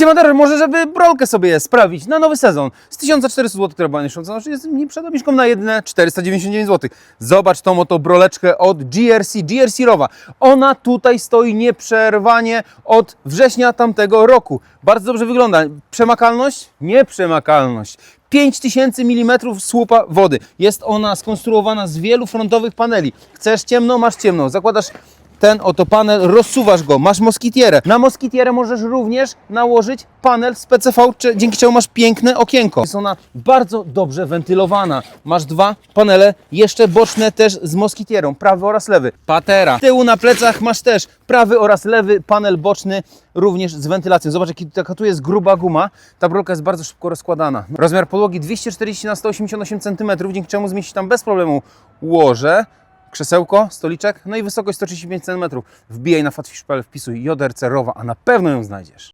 Siemater, może żeby brolkę sobie sprawić na nowy sezon z 1400 zł, która była miesiąca, znaczy jest przed obniżką na jedne 499 zł. Zobacz tą oto broleczkę od GRC, GRC Rowa. Ona tutaj stoi nieprzerwanie od września tamtego roku. Bardzo dobrze wygląda. Przemakalność? Nieprzemakalność. 5000 mm słupa wody. Jest ona skonstruowana z wielu frontowych paneli. Chcesz ciemno, masz ciemno. Zakładasz ten oto panel, rozsuwasz go, masz moskitierę. Na moskitierę możesz również nałożyć panel z PCV, dzięki czemu masz piękne okienko. Jest ona bardzo dobrze wentylowana. Masz dwa panele, jeszcze boczne też z moskitierą, prawy oraz lewy. Patera. Tyłu na plecach masz też prawy oraz lewy panel boczny, również z wentylacją. Zobacz, jaki, jaka tu jest gruba guma. Ta brolka jest bardzo szybko rozkładana. Rozmiar podłogi 240 na 188 cm, dzięki czemu zmieści tam bez problemu łoże, krzesełko, stoliczek, no i wysokość 135 cm. Wbijaj na fatfish.pl, wpisuj joderce rowa, a na pewno ją znajdziesz.